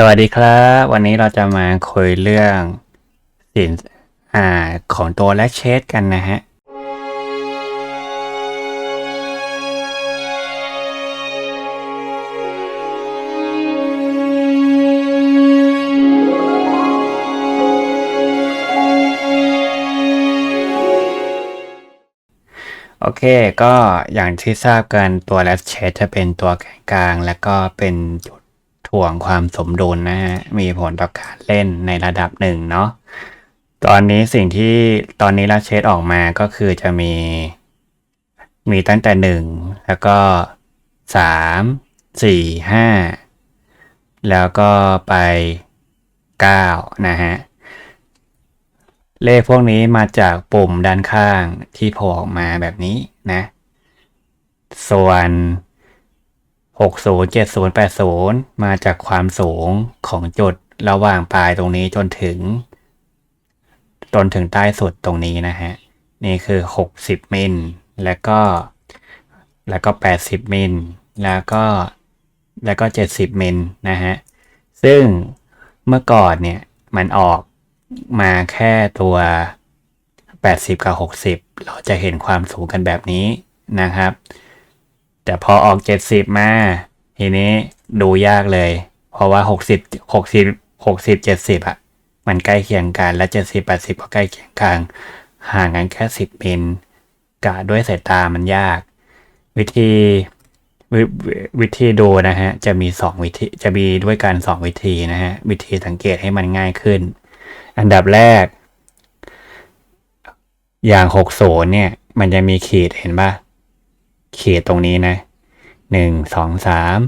สวัสดีครับ วันนี้เราจะมาคุยเรื่องสินอ่าของตัวและเชดกันนะฮะ โอเคก็อย่างที่ทราบกันตัวแรดเชดจะเป็นตัวแกนกลาง แล้วก็เป็นจุด ถ่วงความสมดุลนะฮะมีผลต่อการเล่นในระดับหนึ่งเนาะตอนนี้สิ่งที่ตอนนี้แรดเชดออกมาก็คือจะมี มีตั้งแต่หนึ่งแล้วก็สามสี่ห้าแล้วก็ไปเก้านะฮะเลขพวกนี้มาจากปุ่มด้านข้างที่โผล่ออกมาแบบนี้นะ ส่วน 60 70 80 มาจากความสูงของจุดระหว่างปลายตรงนี้จนถึง จนถึงใต้สุดตรงนี้นะฮะ นี่คือ 60 มิล แล้วก็ แล้วก็ 80 มิล แล้วก็ แล้วก็ 70 มิลนะฮะ ซึ่งเมื่อก่อนเนี่ยมันออกมาแค่ตัว 80 กับ 60 เราจะเห็นความสูงกันแบบนี้นะครับ แต่พอออก 70 มา ทีนี้ดูยากเลย เพราะว่า 60 60 60 70 อะ มันใกล้เคียงกัน และ 70 80 ก็ใกล้เคียงกัน ห่างกันแค่ 10มิลกะด้วยสายตามันยาก วิธีววิธีดูนะฮะ จะมี 2 วิธี จะมีด้วยกัน 2 วิธีนะฮะ วิธีสังเกตให้มันง่ายขึ้น อันดับแรก อย่าง 60 เนี่ย มันจะมีขีดเห็นปะ ขีดตรงนี้นะหนึ่งสองสาม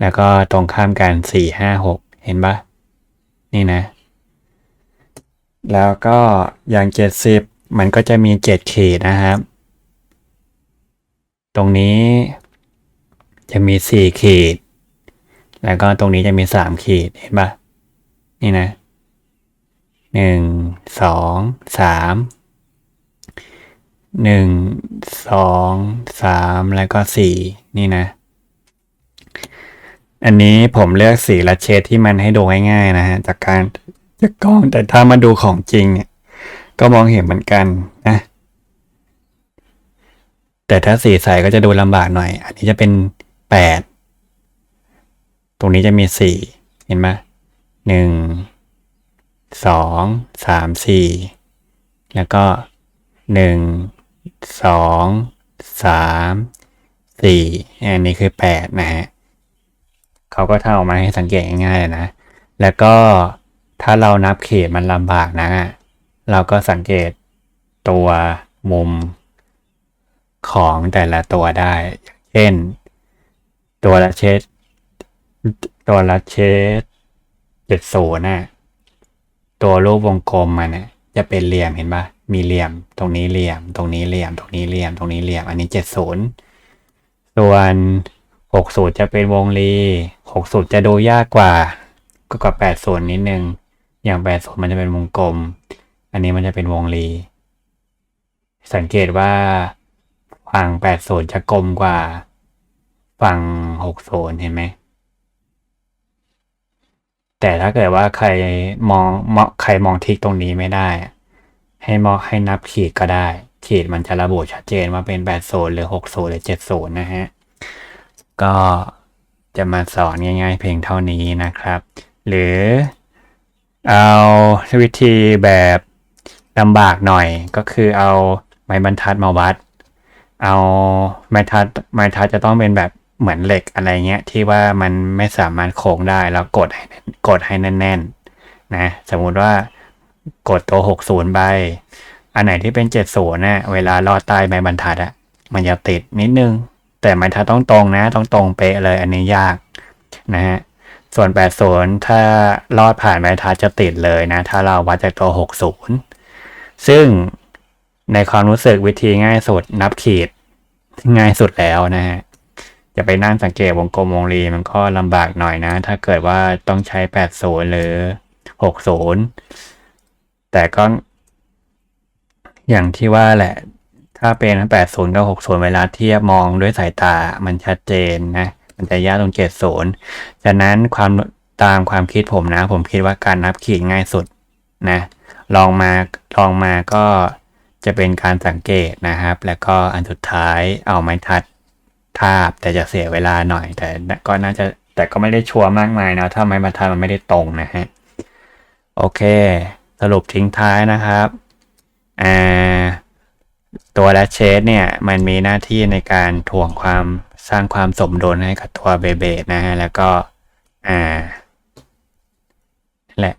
แล้วก็ตรงข้ามกันสี่ห้าหกเห็นปะนี่นะ แล้วก็อย่างเจ็ดสิบมันก็จะมีเจ็ดขีดนะครับ ตรงนี้จะมีสี่ขีดแล้วก็ตรงนี้จะมีสามขีดเห็นปะนี่นะหนึ่งสองสาม หนึ่งสองสามแล้วก็สี่นี่นะ อันนี้ผมเลือกสีและเชดที่มันให้ดูง่ายๆนะฮะจากการจากกล้องแต่ถ้ามาดูของจริงเนี่ยก็มองเห็นเหมือนกันนะ แต่ถ้าสีใสก็จะดูลำบากหน่อย อันนี้จะเป็นแปดตรงนี้จะมีสี่เห็นไหมหนึ่งสองสามสี่แล้วก็หนึ่ง สองสามสี่อันนี้คือแปดนะฮะเขาก็ทำออกมาให้สังเกตง่ายๆเลยนะ แล้วก็ถ้าเรานับเขตมันลำบากนะ เราก็สังเกตตัวมุมของแต่ละตัวได้ เช่น ตัวละเชดตัวละเชดเจ็ดศูนย์น่ะตัวรูปวงกลมมันเนี่ยจะเป็นเหลี่ยมเห็นปะ มีเหลี่ยม ตรงนี้เหลี่ยม ตรงนี้เหลี่ยม ตรงนี้เหลี่ยม ตรงนี้เหลี่ยม อันนี้เจ็ดศูนย์ส่วนหกศูนย์จะเป็นวงรีหกศูนย์จะดูยากกว่า ก็กับแปดศูนย์นิดนึง อย่างแปดศูนย์มันจะเป็นวงกลม อันนี้มันจะเป็นวงรีสังเกตว่าฝั่งแปดศูนย์จะกลมกว่าฝั่งหกศูนย์เห็นไหมแต่ถ้าเกิดว่าใครมองมองใครมองทิกตรงนี้ไม่ได้ ให้มองให้นับขีดก็ได้ ขีดมันจะระบุชัดเจนว่าเป็นแปดศูนหรือหกศูนหรือเจ็ดศูนนะฮะ ก็จะมาสอนง่ายๆเพียงเท่านี้นะครับ หรือเอาวิธีแบบลำบากหน่อยก็คือเอาไม้บรรทัดมาวัด เอาไม้ทัดไม้ทัดจะต้องเป็นแบบเหมือนเหล็กอะไรเงี้ยที่ว่ามันไม่สามารถโค้งได้แล้วกดให้กดให้แน่นๆนะสมมุติว่า กดตัวหกศูนย์ไป อันไหนที่เป็นเจ็ดศูนย์น่ะเวลาลอดใต้ไม้บรรทัดอะมันจะติดนิดนึง แต่ไม้ทัดต้องตรงนะ ต้องตรงเป๊ะเลยอันนี้ยากนะฮะส่วน8 0ถ้าลอดผ่านไม้ทัดจะติดเลยนะ ถ้าเราวัดจากตัว60ซึ่งในความรู้สึกวิธีง่ายสุดนับขีดง่ายสุดแล้วนะฮะจะไปนั่งสังเกตวงกลมวงรีมันก็ลำบากหน่อยนะ ถ้าเกิดว่าต้องใช้ 80 หรือ 60 แต่ก็ อย่างที่ว่าแหละ ถ้าเป็น 80 กับ 60 เวลาเทียบมองด้วยสายตามันชัดเจนนะ มันจะยากตรงเจ็ดศูนย์ฉะนั้นความตามความคิดผมนะ ผมคิดว่าการนับขีดง่ายสุดนะ ลองมาลองมาก็จะเป็นการสังเกตนะครับ แล้วก็อันสุดท้ายเอาไม้ทัดทาบแต่จะเสียเวลาหน่อย แต่ก็น่าจะแต่ก็ไม่ได้ชัวร์มากมายนะถ้าไม้บรรทัดมันไม่ได้ตรงนะฮะ โอเค สรุปทิ้งท้ายนะครับอ่าตัวแรชเชสเนี่ยมันมีหน้าที่ในการถ่วงความสร้างความสมดุลให้กับตัวเบเบดนะฮะแล้วก็อ่านั่นแหละ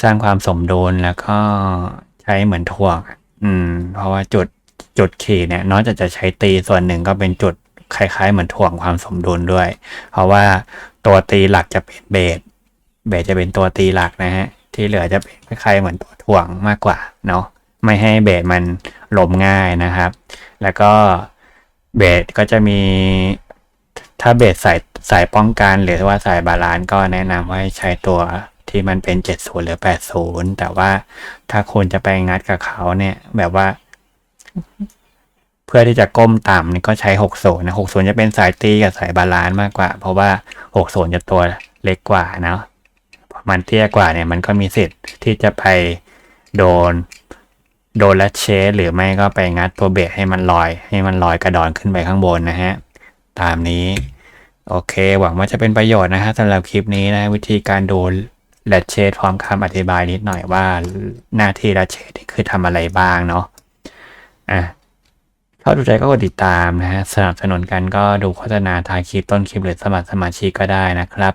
สร้างความสมดุลแล้วก็ใช้เหมือนถ่วงอะอืม เพราะว่าจุดจุดขีดเนี่ยนอกจากจะใช้ตีส่วนหนึ่งก็เป็นจุดคล้ายๆ เหมือนถ่วงความสมดุลด้วย เพราะว่าตัวตีหลักจะเป็นเบสเบสจะเป็นตัวตีหลักนะฮะ ที่เหลือจะเป็นคล้ายๆเหมือนตัวถ่วงมากกว่าเนาะไม่ให้เบสมันหลมง่ายนะครับ แล้วก็เบสก็จะมีถ้าเบสสายสายป้องกันหรือว่าสายบาลานก็แนะนำให้ใช้ตัวที่มันเป็น 70 หรือ 80 แต่ว่าถ้าคุณจะไปงัดกับเขาเนี่ย แบบว่า เพื่อที่จะก้มต่ำนี่ก็ใช้ 60 นะ 60 จะเป็นสายตีกับสายบาลานมากกว่า เพราะว่า 60 จะตัวเล็กกว่าเนาะ มันเตี้ยกว่าเนี่ยมันก็มีสิทธิ์ที่จะไปโดน โดนและเชสหรือไม่ก็ไปงัดตัวเบสให้มันลอย ให้มันลอยกระดอนขึ้นไปข้างบนนะฮะ ตามนี้โอเค หวังว่าจะเป็นประโยชน์นะฮะสำหรับคลิปนี้นะวิธีการดูแรดเชดพร้อมคำอธิบายนิดหน่อยว่าหน้าที่แรดเชดคือทำอะไรบ้างเนาะอะถ้าดูใจก็กดติดตามนะฮะสนับสนุนกันก็ดูโฆษณาท้ายคลิปต้นคลิปหรือสมัครสมาชิกก็ได้นะครับ